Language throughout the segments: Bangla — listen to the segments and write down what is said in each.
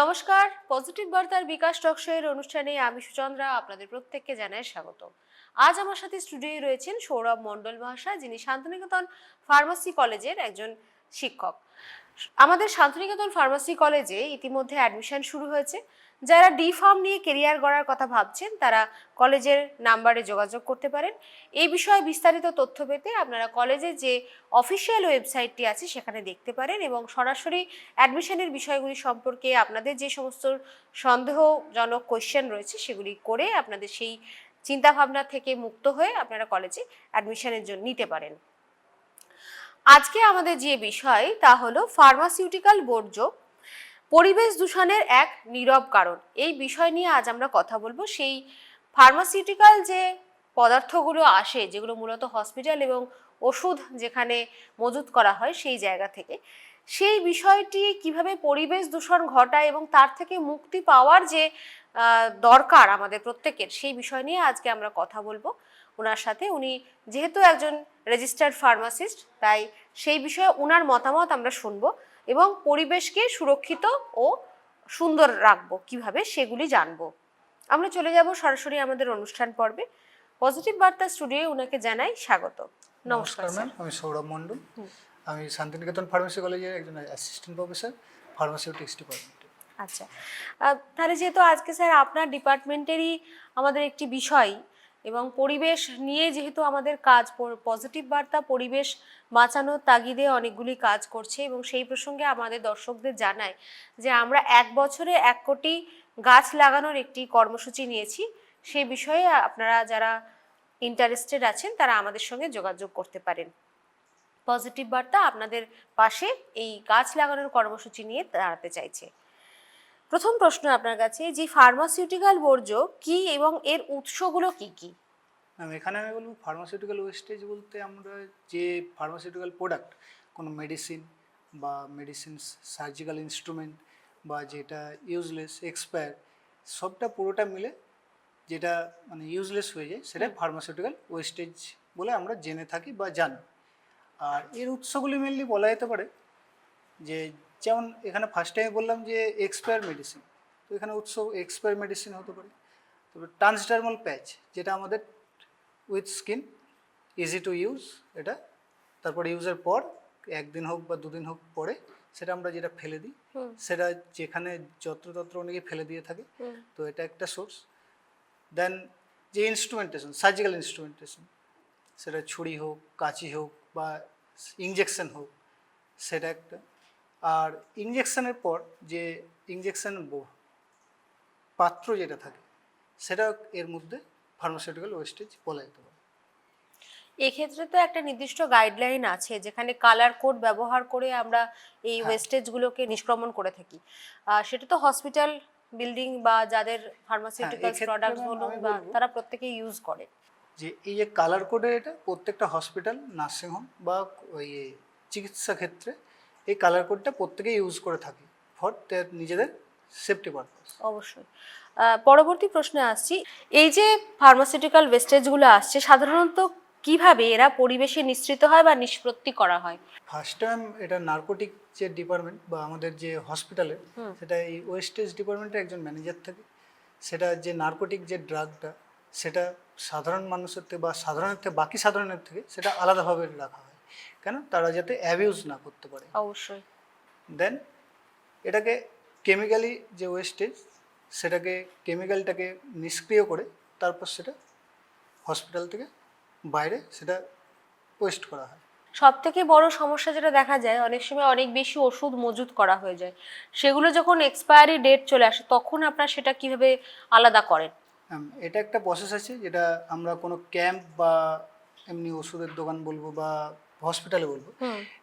নমস্কার পজিটিভ বার্তার বিকাশ টকশোয়ের অনুষ্ঠানে আমি সুচন্দ্রা, আপনাদের প্রত্যেককে জানাই স্বাগত। আজ আমার সাথে স্টুডিওয়ে রয়েছেন সৌরভ মণ্ডল মহাশয়, যিনি শান্তিনিকেতন ফার্মাসি কলেজের একজন শিক্ষক। আমাদের শান্তিনিকেতন ফার্মাসি কলেজে ইতিমধ্যে অ্যাডমিশন শুরু হয়েছে। যারা ডি ফার্ম নিয়ে কেরিয়ার গড়ার কথা ভাবছেন, তারা কলেজের নাম্বারে যোগাযোগ করতে পারেন। এই বিষয়ে বিস্তারিত তথ্য পেতে আপনারা কলেজের যে অফিসিয়াল ওয়েবসাইটটি আছে, সেখানে দেখতে পারেন এবং সরাসরি অ্যাডমিশনের বিষয়গুলি সম্পর্কে আপনাদের যে সমস্ত সন্দেহজনক কোয়েশ্চেন রয়েছে, সেগুলি করে আপনাদের সেই চিন্তাভাবনা থেকে মুক্ত হয়ে আপনারা কলেজে অ্যাডমিশনের জন্য নিতে পারেন। আজকে আমাদের যে বিষয়, তা হলো ফার্মাসিউটিক্যাল বর্জ্য পরিবেশ দূষণের এক নীরব কারণ। এই বিষয় নিয়ে আজ আমরা কথা বলব। সেই ফার্মাসিউটিক্যাল যে পদার্থগুলো আসে, যেগুলো মূলত হসপিটাল এবং ওষুধ যেখানে মজুত করা হয় সেই জায়গা থেকে, সেই বিষয়টি কীভাবে পরিবেশ দূষণ ঘটায় এবং তার থেকে মুক্তি পাওয়ার যে দরকার আমাদের প্রত্যেকের, সেই বিষয় নিয়ে আজকে আমরা কথা বলব। ওনার সাথে উনি যেহেতু একজন রেজিস্টার্ড ফার্মাসিস্ট তাই সেই বিষয়ে ওনার মতামত আমরা শুনব। এবং পরিবেশকে সুরক্ষিত ও সুন্দর রাখব। কীভাবে? সেগুলি জানব। আমরা চলে যাব সরাসরি আমাদের অনুষ্ঠান পর্বে। পজিটিভ বার্তা স্টুডিওয়ে ওনাকে জানাই স্বাগত। নমস্কার ম্যাম আমি সৌরভ মণ্ডল। আমি শান্তিনিকেতন ফার্মেসি কলেজের একজন অ্যাসিস্ট্যান্ট প্রফেসর ফার্মাসিউটিক্স ডিপার্টমেন্টে আচ্ছা। তাহলে যেহেতু আজকে স্যার আপনার ডিপার্টমেন্টেরই আমাদের একটি বিষয় এবং পরিবেশ নিয়ে যেহেতু আমাদের কাজ পজিটিভ বার্তা, পরিবেশ বাঁচানোর তাগিদে অনেকগুলি কাজ করছে এবং সেই প্রসঙ্গে আমাদের দর্শকদের জানায় যে আমরা এক বছরে এক কোটি গাছ লাগানোর একটি কর্মসূচি নিয়েছি। সেই বিষয়ে আপনারা যারা ইন্টারেস্টেড আছেন, তারা আমাদের সঙ্গে যোগাযোগ করতে পারেন। পজিটিভ বার্তা আপনাদের পাশে এই গাছ লাগানোর কর্মসূচি নিয়ে দাঁড়াতে চাইছে। প্রথম প্রশ্ন আপনার কাছে যে ফার্মাসিউটিক্যাল বর্জ্য কি এবং এর উৎসগুলো কি কি? ম্যাম এখানে আমি বলব ফার্মাসিউটিক্যাল ওয়েস্টেজ বলতে আমরা যে ফার্মাসিউটিক্যাল প্রোডাক্ট কোনো মেডিসিন বা মেডিসিন সার্জিক্যাল ইনস্ট্রুমেন্ট বা যেটা ইউজলেস এক্সপায়ার সবটা পুরোটা মিলে যেটা মানে ইউজলেস হয়ে যায় সেটা ফার্মাসিউটিক্যাল ওয়েস্টেজ বলে আমরা জেনে থাকি বা জানি। আর এর উৎসগুলি মেনলি বলা যেতে পারে যে যেমন এখানে ফার্স্ট টাইমে বললাম যে এক্সপায়ার মেডিসিন তো এখানে উৎস এক্সপায়ার মেডিসিন হতে পারে। তারপরে ট্রান্সডার্মাল প্যাচ যেটা আমাদের with skin easy to use এটা তারপরে ইউজের পর একদিন হোক বা দুদিন হোক পরে সেটা আমরা যেটা ফেলে দিই সেটা যেখানে যত্রতত্র অনেকে ফেলে দিয়ে থাকে তো এটা একটা সোর্স দেন যে ইনস্ট্রুমেন্টেশন সার্জিক্যাল ইনস্ট্রুমেন্টেশন সেটা ছুরি হোক কাঁচি হোক বা ইঞ্জেকশন হোক সেটা একটা। আর ইঞ্জেকশানের পর যে ইঞ্জেকশন পাত্র যেটা থাকে সেটা এর মধ্যে ফার্মাসিউটিক্যাল ওয়েস্টেজ বলা যেতে পারে। এক্ষেত্রে তো একটা নির্দিষ্ট গাইডলাইন আছে যেখানে কালার কোড ব্যবহার করে আমরা এই হ্যাঁ। ওয়েস্টেজগুলোকে নিষ্ক্রমণ করে থাকি। সেটা তো হসপিটাল বিল্ডিং বা যাদের ফার্মাসিউটিক্যাল বলুন বা তারা প্রত্যেকে ইউজ করে। যে এই যে কালার কোডের এটা প্রত্যেকটা হসপিটাল নার্সিংহোম বা ওই চিকিৎসা ক্ষেত্রে এই কালার কোডটা প্রত্যেকে ইউজ করে থাকে ফর নিজেদের সেফটি পারপাস অবশ্যই। পরবর্তী প্রশ্নে আসছি। এই যে ফার্মাসিউটিক্যাল ওয়েস্টেজগুলো আসছে সাধারণত কীভাবে এরা পরিবেশে নিঃসৃত হয় বা নিষ্পত্তি করা হয়? ফার্স্ট টাইম এটা নার্কোটিক যে ডিপার্টমেন্ট বা আমাদের যে হসপিটালে সেটা এই ওয়েস্টেজ ডিপার্টমেন্টের একজন ম্যানেজার থাকে। সেটা যে নার্কোটিক যে ড্রাগটা সেটা সাধারণ মানুষের থেকে বা সাধারণের থেকে বাকি সাধারণের থেকে সেটা আলাদাভাবে রাখা হয়। কেন? তারা যাতে অ্যাবিউজ না করতে পারে। অবশ্যই। দেন এটাকে কেমিক্যালি যে ওয়েস্টেজ সেটাকে কেমিক্যালটাকে নিষ্ক্রিয় করে তারপর সেটা হসপিটাল থেকে বাইরে সেটা ওয়েস্ট করা হয়। সব থেকে বড় সমস্যা যেটা দেখা যায় অনেক সময় অনেক বেশি ওষুধ মজুত করা হয়ে যায়। সেগুলো যখন এক্সপায়ারি ডেট চলে আসে তখন আপনারা সেটা কীভাবে আলাদা করেন? এটা একটা প্রসেস আছে যেটা আমরা কোনো ক্যাম্প বা এমনি ওষুধের দোকান বলব বা হসপিটালে বলব।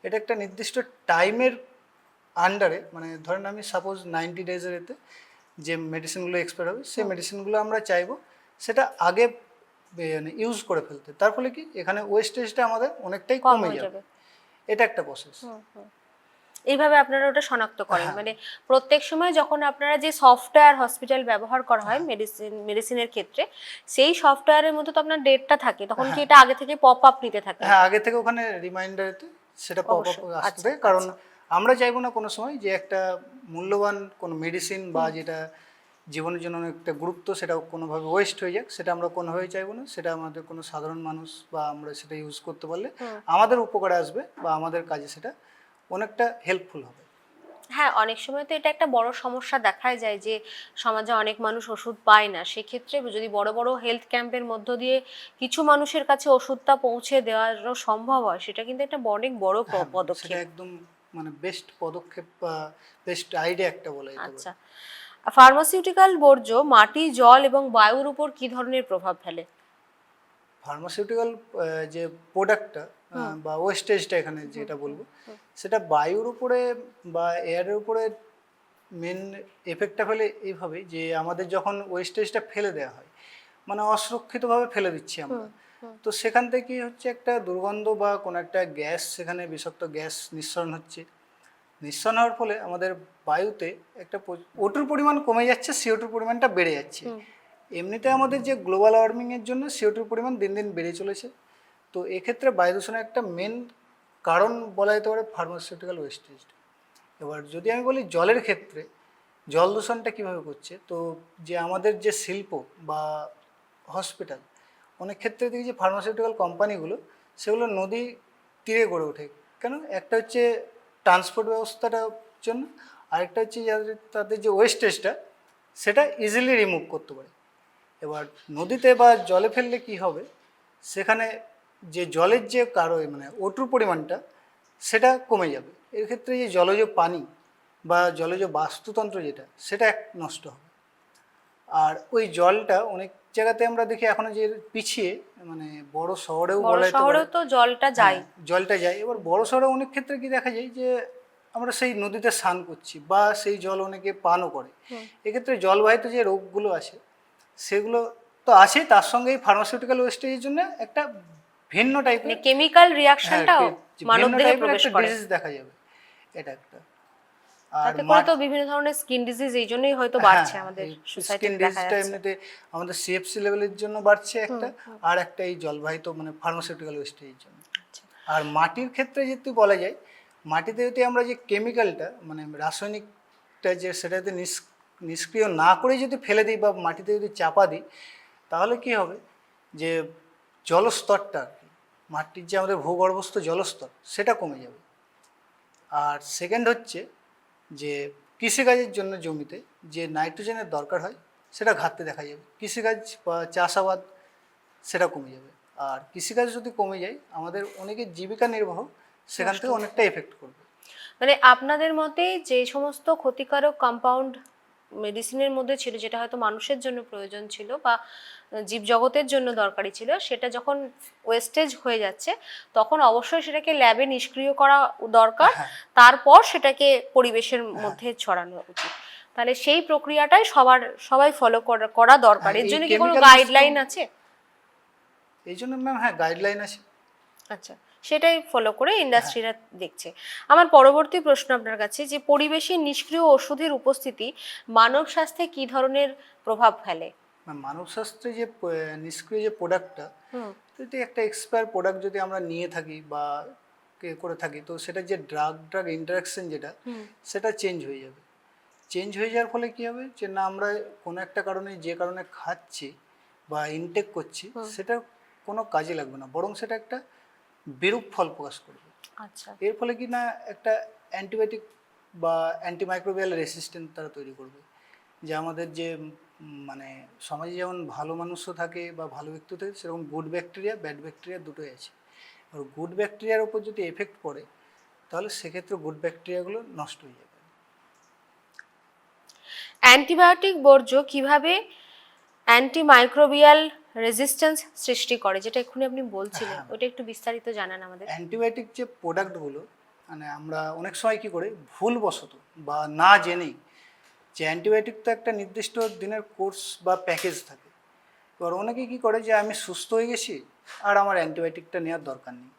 এটা একটা নির্দিষ্ট টাইমের আন্ডারে মানে ধরেন আমি সাপোজ নাইনটি ডেজের এতে যে মেডিসিনগুলো এক্সপায়ার হবে সেই মেডিসিনগুলো আমরা চাইব সেটা আগে মানে ইউজ করে ফেলতে। তার ফলে কি? এখানে ওয়েস্টেজটা আমাদের অনেকটাই কমে যাবে। এটা একটা প্রসেস। এইভাবে আপনারা ওটা শনাক্ত করেন। হ্যাঁ। মানে প্রত্যেক সময় যখন আপনারা যে সফটওয়্যার হসপিটাল ব্যবহার করা হয় মেডিসিন মেডিসিনের ক্ষেত্রে সেই সফটওয়্যারের মধ্যে তো আপনার ডেটটা থাকে। তখন কি এটা আগে থেকে পপ আপ নিতে থাকে? হ্যাঁ আগে থেকে ওখানে রিমাইন্ডারেতে সেটা পপ আপ আসতে আচ্ছা, থাকে কারণ আমরা চাইব না কোনো সময় যে একটা মূল্যবান কোনো মেডিসিন বা যেটা জীবনের জন্য একটা গুরুত্ব সেটা কোনোভাবে ওয়েস্ট হয়ে যাক। সেটা আমরা কোনোভাবেই চাইব না। সেটা আমাদের কোনো সাধারণ মানুষ বা আমরা সেটা ইউজ করতে পারলে আমাদের উপকারে আসবে বা আমাদের কাজে সেটা অনেকটা হেল্পফুল হবে। হ্যাঁ অনেক সময় তো এটা একটা বড় সমস্যা দেখাই যায় যে সমাজে অনেক মানুষ ওষুধ পায় না। সেক্ষেত্রে যদি বড় বড় হেলথ ক্যাম্পের মধ্য দিয়ে কিছু মানুষের কাছে ওষুধটা পৌঁছে দেওয়ারও সম্ভব হয় সেটা কিন্তু একটা অনেক বড় হ্যাঁ, পদক্ষেপ। একদম মানে বেস্ট পদক্ষেপ বেস্ট আইডিয়া একটা বলা। আচ্ছা। ফার্মাসিউটিক্যাল বর্জ্য মাটি জল এবং বায়ুর উপর কি ধরনের প্রভাব ফেলে? ফার্মাসিউটিক্যাল যে প্রোডাক্টটা বা ওয়েস্টেজটা এখানে যেটা বলব সেটা বায়ুর উপরে বা এয়ারের উপরে মেন এফেক্টটা ফেলে এইভাবে যে আমাদের যখন ওয়েস্টেজটা ফেলে দেওয়া হয় মানে অসুরক্ষিতভাবে ফেলে দিচ্ছি আমরা। তো সেখান থেকে হচ্ছে একটা দুর্গন্ধ বা কোনো একটা গ্যাস সেখানে বিষাক্ত গ্যাস নিঃসরণ হচ্ছে। নিঃসরণ হওয়ার ফলে আমাদের বায়ুতে একটা ওটুর পরিমাণ কমে যাচ্ছে সিওটুর পরিমাণটা বেড়ে যাচ্ছে। এমনিতে আমাদের যে গ্লোবাল ওয়ার্মিংয়ের জন্য সিওটুর পরিমাণ দিন দিন বেড়ে চলেছে। তো এক্ষেত্রে বায়ু দূষণের একটা মেন কারণ বলা যেতে পারে ফার্মাসিউটিক্যাল ওয়েস্টেজ এবার যদি আমি বলি জলের ক্ষেত্রে, জল দূষণটা কীভাবে করছে? তো যে আমাদের যে শিল্প বা হসপিটাল অনেক ক্ষেত্রে দেখি যে ফার্মাসিউটিক্যাল কোম্পানিগুলো সেগুলো নদী তীরে গড়ে ওঠে। কেন? একটা হচ্ছে ট্রান্সপোর্ট ব্যবস্থাটার জন্য, আরেকটা হচ্ছে যাদের তাদের যে ওয়েস্টেজটা সেটা ইজিলি রিমুভ করতে পারে। এবার নদীতে বা জলে ফেললে কি হবে? সেখানে যে জলের যে কারও মানে ওটুর পরিমাণটা সেটা কমে যাবে। এর ক্ষেত্রে যে জলজ পানি বা জলজ বাস্তুতন্ত্র যেটা সেটা এক নষ্ট হবে। আর ওই জলটা অনেক জায়গাতে আমরা দেখি এখনও যে পিছিয়ে মানে বড় শহরেও শহরেও তো জলটা যায়। হ্যাঁ, জলটা যায়। এবার বড় শহরে অনেক ক্ষেত্রে কি দেখা যায় যে আমরা সেই নদীতে স্নান করছি বা সেই জল অনেকে পানও করে। এক্ষেত্রে জলবাহিত যে রোগগুলো আছে সেগুলো তো আছেই তার সঙ্গে এই ফার্মাসিউটিক্যাল ওয়েস্টেজের জন্য একটা ভিন্ন টাইপের কেমিক্যাল রিয়াকশনটাও মানব দেহে প্রবেশ করে। ডিজিজ দেখা যাবে। এটা একটা। আর তাতে তো বিভিন্ন ধরনের স্কিন ডিজিজ এই জন্যই হয়তো বাড়ছে আমাদের সোসাইটিতে স্কিন দেখা ডিজিজটা এমনিতে আমাদের সিএফসি লেভেলের জন্য বাড়ছে একটা আর একটা এই জলবাহিত মানে ফার্মাসিউটিক্যাল ওয়েস্টেজের জন্য। আচ্ছা। আর মাটির ক্ষেত্রে যদি বলা যায় মাটিতে যদি আমরা যে কেমিক্যালটা মানে রাসায়নিকটা যে সেটা যদি নিষ্ক্রিয় না করে যদি ফেলে দিই বা মাটিতে যদি চাপা দিই তাহলে কি হবে? যে জলস্তরটা মাটির যে আমাদের ভূগর্ভস্থ জলস্তর সেটা কমে যাবে। আর সেকেন্ড হচ্ছে যে কৃষিকাজের জন্য জমিতে যে নাইট্রোজেনের দরকার হয় সেটা ঘাটতে দেখা যাবে। কৃষিকাজ বা চাষাবাদ সেটা কমে যাবে। আর কৃষিকাজ যদি কমে যায় আমাদের অনেকের জীবিকা নির্বাহ সেখান থেকে অনেকটা এফেক্ট করবে। মানে আপনাদের মতে যে সমস্ত ক্ষতিকারক কম্পাউন্ড মেডিসিনের মধ্যে ছিল যেটা হয়তো মানুষের জন্য প্রয়োজন ছিল বা জীবজগতের জন্য দরকারি ছিল সেটা যখন ওয়েস্টেজ হয়ে যাচ্ছে তখন অবশ্যই সেটাকে ল্যাবে নিষ্ক্রিয় করা দরকার। হ্যাঁ। তারপর সেটাকে পরিবেশের মধ্যে ছড়ানো উচিত। তাহলে সেই প্রক্রিয়াটাই সবার সবাই ফলো করা দরকার। হ্যাঁ, এর জন্য কি কোনো গাইডলাইন আছে? এই জন্য ম্যাম হ্যাঁ গাইডলাইন আছে। আচ্ছা সেটাই ফলো করে ইন্ডাস্ট্রিরা দেখছে। আমার পরবর্তী প্রশ্ন আপনার কাছে যে পরিবেশে নিষ্ক্রিয় ওষুধের উপস্থিতি মানব স্বাস্থ্যে কি ধরনের প্রভাব ফেলে? মানব স্বাস্থ্যে যে নিষ্ক্রিয় যে প্রোডাক্টটা যদি একটা এক্সপায়ার প্রোডাক্ট যদি আমরা নিয়ে থাকি বা কে করে থাকি তো সেটা যে ড্রাগ ড্রাগ ইন্টারাকশন যেটা সেটা চেঞ্জ হয়ে যাবে। চেঞ্জ হয়ে যাওয়ার ফলে কি হবে? যে না আমরা কোনো একটা কারণে যে কারণে খাচ্ছি বা ইনটেক করছি সেটা কোনো কাজে লাগবে না। বরং সেটা একটা বিরূপ ফল প্রকাশ করবে। আচ্ছা। এর ফলে কি না একটা অ্যান্টিবায়োটিক বা অ্যান্টিমাইক্রোবিয়াল রেসিস্ট্যান্ট তারা তৈরি করবে। যে আমাদের যে মানে সমাজে যেমন ভালো মানুষও থাকে বা ভালো ব্যক্তি থাকে সেরকম গুড ব্যাকটেরিয়া ব্যাড ব্যাকটেরিয়া দুটোই আছে। আর গুড ব্যাকটেরিয়ার উপর যদি এফেক্ট পড়ে তাহলে সেক্ষেত্রে গুড ব্যাকটেরিয়াগুলো নষ্ট হয়ে যাবে। অ্যান্টিবায়োটিক বর্জ্য কীভাবে অ্যান্টিমাইক্রোবিয়াল রেজিস্ট্যান্স সৃষ্টি করে যেটা এক্ষুনি আপনি বলছিলেন। হ্যাঁ। ওটা একটু বিস্তারিত জানান আমাদের। অ্যান্টিবায়োটিক যে প্রোডাক্টগুলো মানে আমরা অনেক সময় কী করি ভুলবশত বা না জেনেই যে অ্যান্টিবায়োটিক তো একটা নির্দিষ্ট দিনের কোর্স বা প্যাকেজ থাকে। এবার অনেকে কী করে যে আমি সুস্থ হয়ে গেছি আর আমার অ্যান্টিবায়োটিকটা নেওয়ার দরকার নেই।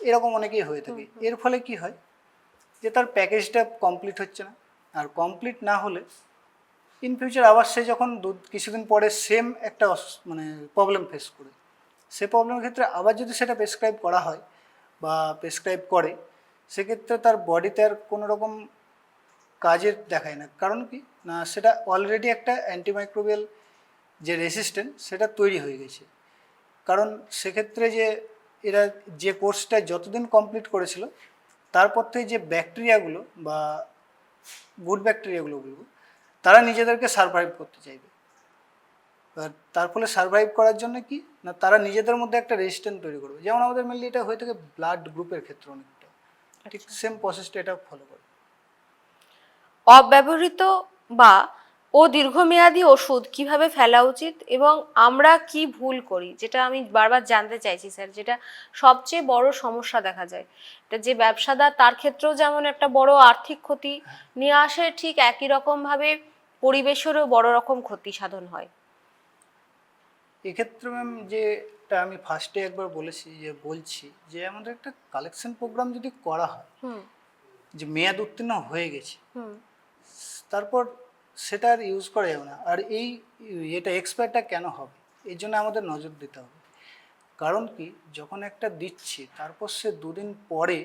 এরকম অনেকেই হয়ে থাকে। এর ফলে কি হয় যে তার প্যাকেজটা কমপ্লিট হচ্ছে না। আর কমপ্লিট না হলে ইন ফিউচার আবার সে যখন দু, কিছুদিন পরে সেম একটা মানে প্রবলেম ফেস করে। সে প্রবলেমের ক্ষেত্রে আবার যদি সেটা প্রেসক্রাইব করা হয় বা প্রেসক্রাইব করে, সেক্ষেত্রে তার বডিতে আর কোনো রকম কাজের দেখায় না। কারণ কি? না, সেটা অলরেডি একটা অ্যান্টিমাইক্রোবিয়াল যে রেসিস্ট্যান্ট সেটা তৈরি হয়ে গেছে। কারণ সেক্ষেত্রে যে এরা যে কোর্সটা যতদিন কমপ্লিট করেছিল, তারপর থেকে যে ব্যাকটেরিয়াগুলো বা গুড ব্যাকটেরিয়াগুলো বলব তারা নিজেদেরকে সারভাইভ করতে চাইবে। তার ফলে সারভাইভ করার জন্য কি? না তারা নিজেদের মধ্যে একটা রেজিস্ট্যান্ট তৈরি করবে। যেমন আমাদের মেনলি এটা হয়ে থাকে ব্লাড গ্রুপের ক্ষেত্রে অনেকটা। ঠিক সেম প্রসেসটা এটা ফলো করে অব্যবহৃত বা ও দীর্ঘমেয়াদী ওষুধ কীভাবে ফেলা উচিত এবং আমরা কি ভুল করি? যেটা আমি বারবার জানতে চাইছি স্যার যেটা সবচেয়ে বড় সমস্যা দেখা যায়। এটা যে ব্যবসাদার তার ক্ষেত্রেও যেমন একটা বড় আর্থিক ক্ষতি নিয়ে আসে ঠিক একই রকম ভাবে পরিবেশেরও বড় রকম ক্ষতি সাধন হয়। এক্ষেত্রে ম্যাম যেটা আমি ফার্স্টে একবার বলেছি যে বলছি যে আমাদের একটা কালেকশন প্রোগ্রাম যদি করা হয় হুম। যে মেয়াদ উত্তীর্ণ হয়ে গেছে হুম। তারপর সেটা আর ইউজ করা যাবে না। আর এই এটা এক্সপায়ারটা কেন হবে? এই জন্য আমাদের নজর দিতে হবে। কারণ কি? যখন একটা দিচ্ছি, তারপর সে দুদিন পরে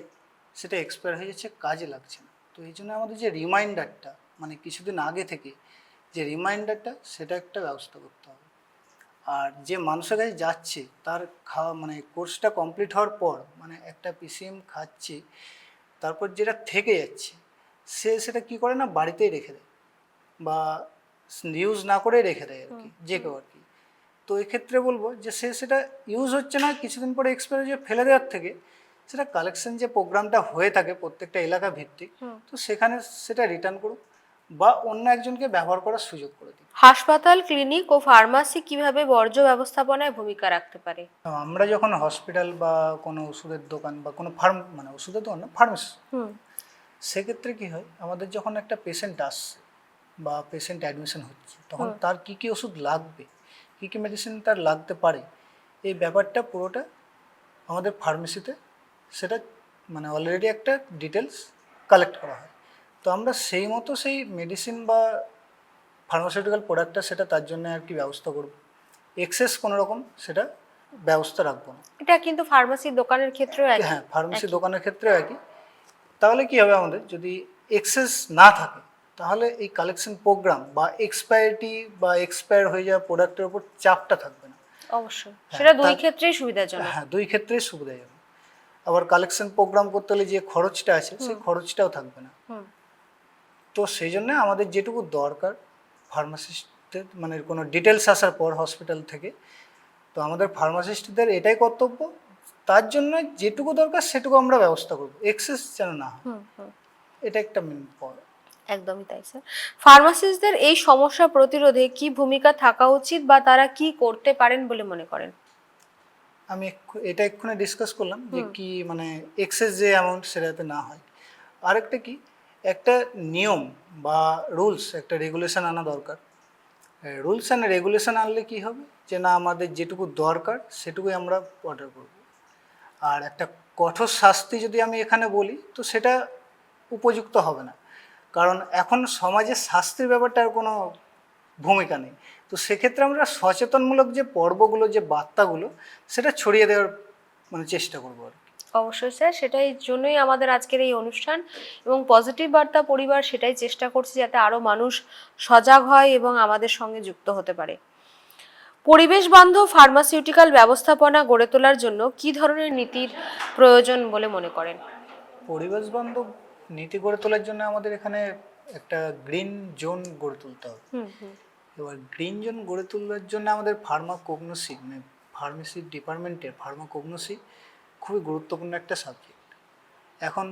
সেটা এক্সপায়ার হয়ে যাচ্ছে, কাজে লাগছে না। তো এই জন্য আমাদের যে রিমাইন্ডারটা মানে কিছুদিন আগে থেকে যে রিমাইন্ডারটা সেটা একটা ব্যবস্থা করতে হবে। আর যে মানুষের কাছে যাচ্ছে, তার খাওয়া মানে কোর্সটা কমপ্লিট হওয়ার পর মানে একটা পিসিএম খাচ্ছে, তারপর যেটা থেকে যাচ্ছে, সে সেটা কি করে না? বাড়িতেই রেখে দেয়। বা ইউজ না করে রেখে দেয় আর কি যে কেউ আর কি। তো এক্ষেত্রে বলব যে সে সেটা ইউজ হচ্ছে না কিছুদিন পরে এক্সপায়ার যে ফেলে দেওয়ার থেকে সেটা কালেকশন যে প্রোগ্রামটা হয়ে থাকে প্রত্যেকটা এলাকা ভিত্তিক তো সেখানে সেটা রিটার্ন করুক বা অন্য একজনকে ব্যবহার করার সুযোগ করে দিক হাসপাতাল ক্লিনিক ও ফার্মাসি কীভাবে বর্জ্য ব্যবস্থাপনায় ভূমিকা রাখতে পারে? আমরা যখন হসপিটাল বা কোনো ওষুধের দোকান বা কোনো ফার্ম মানে ওষুধের দোকান না ফার্মেসি সেক্ষেত্রে কি হয় আমাদের যখন একটা পেশেন্ট আসছে বা পেশেন্ট অ্যাডমিশন হচ্ছে তখন তার কি কি ওষুধ লাগবে কি কি মেডিসিন তার লাগতে পারে এই ব্যাপারটা পুরোটা আমাদের ফার্মেসিতে সেটা মানে অলরেডি একটা ডিটেলস কালেক্ট করা হয়। তো আমরা সেই মতো সেই মেডিসিন বা ফার্মাসিউটিক্যাল প্রোডাক্টটা সেটা তার জন্য আর কি ব্যবস্থা করব। এক্সেস কোনো রকম সেটা ব্যবস্থা রাখব না। এটা কিন্তু ফার্মাসির দোকানের ক্ষেত্রেও হ্যাঁ ফার্মেসি দোকানের ক্ষেত্রেও একই। তাহলে কি হবে আমাদের? যদি এক্সেস না থাকে তাহলে এই কালেকশন প্রোগ্রাম বা এক্সপায়ারিটি বা এক্সপায়ার হয়ে যাওয়া প্রোডাক্টের উপর চাপটা থাকবে না। অবশ্যই। সেটা দুই তার- ক্ষেত্রেই সুবিধাজনক। হ্যাঁ দুই ক্ষেত্রেই সুবিধা যাবে আবার কালেকশন প্রোগ্রাম করতে হলে যে খরচটা আছে সেই খরচটাও থাকবে না। তো সেই জন্য আমাদের যেটুকু দরকার ফার্মাসিস্টের মানে কোনো ডিটেলস আসার পর হসপিটাল থেকে তো আমাদের ফার্মাসিস্টদের এটাই কর্তব্য। তার জন্য যেটুকু দরকার সেটুকু আমরা ব্যবস্থা করব। এক্সেস যেন না হয়। এটা একটা মেন একদমই তাই স্যার ফার্মাসিস্টদের এই সমস্যা প্রতিরোধে কি ভূমিকা থাকা উচিত বা তারা কি করতে পারেন বলে মনে করেন? আমি এটা এক্ষুনি ডিসকাস করলাম যে কি মানে এক্সেস যে অ্যামাউন্ট সেটা যাতে না হয়। আরেকটা কি একটা নিয়ম বা রুলস একটা রেগুলেশন আনা দরকার। রুলস অ্যান্ড রেগুলেশন আনলে কি হবে? যে না আমাদের যেটুকু দরকার সেটুকুই আমরা অর্ডার করব। আর একটা কঠোর শাস্তি যদি আমি এখানে বলি তো সেটা উপযুক্ত হবে না। কারণ এখন সমাজে শাস্তির ব্যাপারটার কোনো ভূমিকা নেই। তো সেক্ষেত্রে আমরা সচেতনমূলক যে পর্বগুলো যে বার্তাগুলো সেটা ছড়িয়ে দেওয়ার মানে চেষ্টা করব আর অবশ্যই স্যার সেটাই জন্যই আমাদের আজকের এই অনুষ্ঠান এবং পজিটিভ বার্তা পরিবার সেটাই চেষ্টা করছে যাতে আরও মানুষ সজাগ হয় এবং আমাদের সঙ্গে যুক্ত হতে পারে। পরিবেশ বান্ধব ফার্মাসিউটিক্যাল ব্যবস্থাপনা গড়ে তোলার জন্য কি ধরনের নীতির প্রয়োজন বলে মনে করেন? পরিবেশ বান্ধব নীতি গড়ে তোলার জন্য আমাদের এখানে একটা গ্রিন জোন গড়ে তুলতে হবে। এবার গ্রিন জোন গড়ে তোলার জন্য আমাদের ফার্মা কোগনোসি মানে ফার্মেসি ডিপার্টমেন্টের ফার্মা কোগনোসি খুবই গুরুত্বপূর্ণ একটা সাবজেক্ট এখন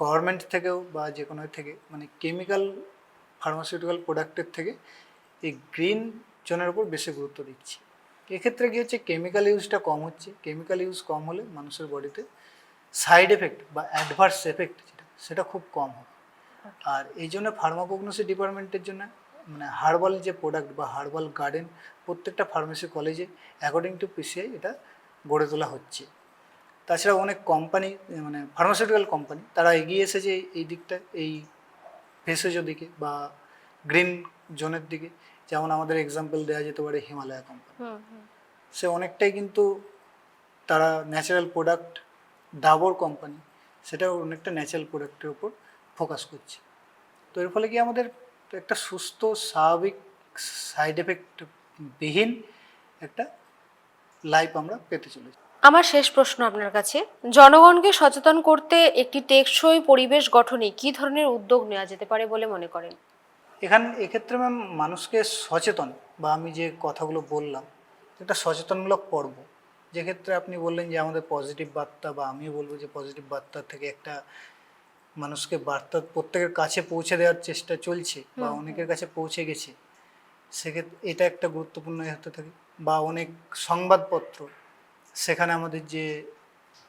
গভর্নমেন্ট থেকেও বা যে কোনো থেকে মানে কেমিক্যাল ফার্মাসিউটিক্যাল প্রোডাক্টের থেকে এই গ্রিন জোনের উপর বেশি গুরুত্ব দিচ্ছি। এক্ষেত্রে কী হচ্ছে কেমিক্যাল ইউজটা কম হচ্ছে। কেমিক্যাল ইউজ কম হলে মানুষের বডিতে সাইড এফেক্ট বা অ্যাডভার্স এফেক্ট সেটা খুব কম হবে। আর এই জন্য ফার্মাকোগনোসি ডিপার্টমেন্টের জন্য মানে হার্বাল যে প্রোডাক্ট বা হার্বাল গার্ডেন প্রত্যেকটা ফার্মেসি কলেজে অ্যাকর্ডিং টু পিসিআই এটা গড়ে তোলা হচ্ছে। তাছাড়া অনেক কোম্পানি মানে ফার্মাসিউটিক্যাল কোম্পানি তারা এগিয়ে এসেছে এই দিকটা এই ভেষজ দিকে বা গ্রিন জোনের দিকে। যেমন আমাদের এক্সাম্পল দেওয়া যেতে পারে হিমালয়া কোম্পানি সে অনেকটাই কিন্তু তারা ন্যাচারাল প্রোডাক্ট ডাবর কোম্পানি সেটা অনেকটা ন্যাচারাল প্রোডাক্টের উপর ফোকাস করছে। তো এর ফলে কি আমাদের একটা সুস্থ স্বাভাবিক সাইড এফেক্ট বিহীন একটা লাইফ আমরা পেতে চলেছি। আমার শেষ প্রশ্ন আপনার কাছে। জনগণকে সচেতন করতে একটি টেকসই পরিবেশ গঠনে কি ধরনের উদ্যোগ নেওয়া যেতে পারে বলে মনে করেন? এখানে এক্ষেত্রে ম্যাম মানুষকে সচেতন বা আমি যে কথাগুলো বললাম একটা সচেতনমূলক পর্ব। যেক্ষেত্রে আপনি বললেন যে আমাদের পজিটিভ বার্তা বা আমিও বলব যে পজিটিভ বার্তা থেকে একটা মানুষকে বার্তা প্রত্যেকের কাছে পৌঁছে দেওয়ার চেষ্টা চলছে বা অনেকের কাছে পৌঁছে গেছে। সেক্ষেত্রে এটা একটা গুরুত্বপূর্ণ হতে থাকে বা অনেক সংবাদপত্র সেখানে আমাদের যে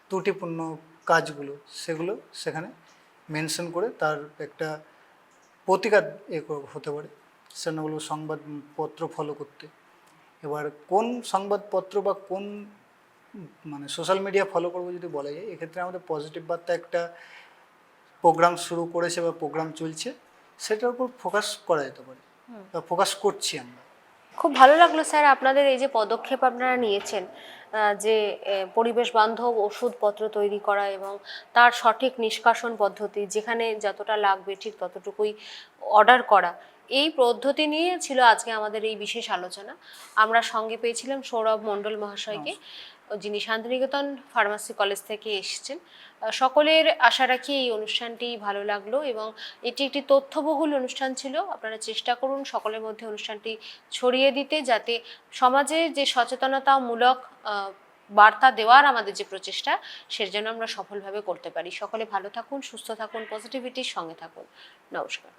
ত্রুটিপূর্ণ কাজগুলো সেগুলো সেখানে মেনশন করে তার একটা প্রতিকার এ হতে পারে। সেখানে বলব সংবাদপত্র ফলো করতে। এবার কোন সংবাদপত্র বা কোন মানে সোশ্যাল মিডিয়া ফলো করব যদি বলা যায় এক্ষেত্রে আমাদের পজিটিভ বার্তা একটা প্রোগ্রাম শুরু করেছে বা প্রোগ্রাম চলছে সেটার উপর ফোকাস করা যেতে পারে বা ফোকাস করছি আমরা। খুব ভালো লাগল স্যার আপনাদের এই যে পদক্ষেপ আপনারা নিয়েছেন যে পরিবেশ বান্ধব ওষুধপত্র তৈরি করা এবং তার সঠিক নিষ্কাশন পদ্ধতি যেখানে যতটা লাগবে ঠিক ততটুকুই অর্ডার করা এই পদ্ধতি নিয়ে ছিল আজকে আমাদের এই বিশেষ আলোচনা। আমরা সঙ্গে পেয়েছিলাম সৌরভ মণ্ডল মহাশয়কে। যিনি শান্তিনিকেতন ফার্মাসি কলেজ থেকে এসেছেন সকলের আশা রাখি এই অনুষ্ঠানটি ভালো লাগল এবং এটি একটি তথ্যবহুল অনুষ্ঠান ছিল। আপনারা চেষ্টা করুন সকলের মধ্যে অনুষ্ঠানটি ছড়িয়ে দিতে যাতে সমাজে যে সচেতনতামূলক বার্তা দেওয়ার আমাদের যে প্রচেষ্টা, সের জন্য আমরা সফলভাবে করতে পারি। সকলে ভালো থাকুন, সুস্থ থাকুন পজিটিভিটির সঙ্গে থাকুন। নমস্কার।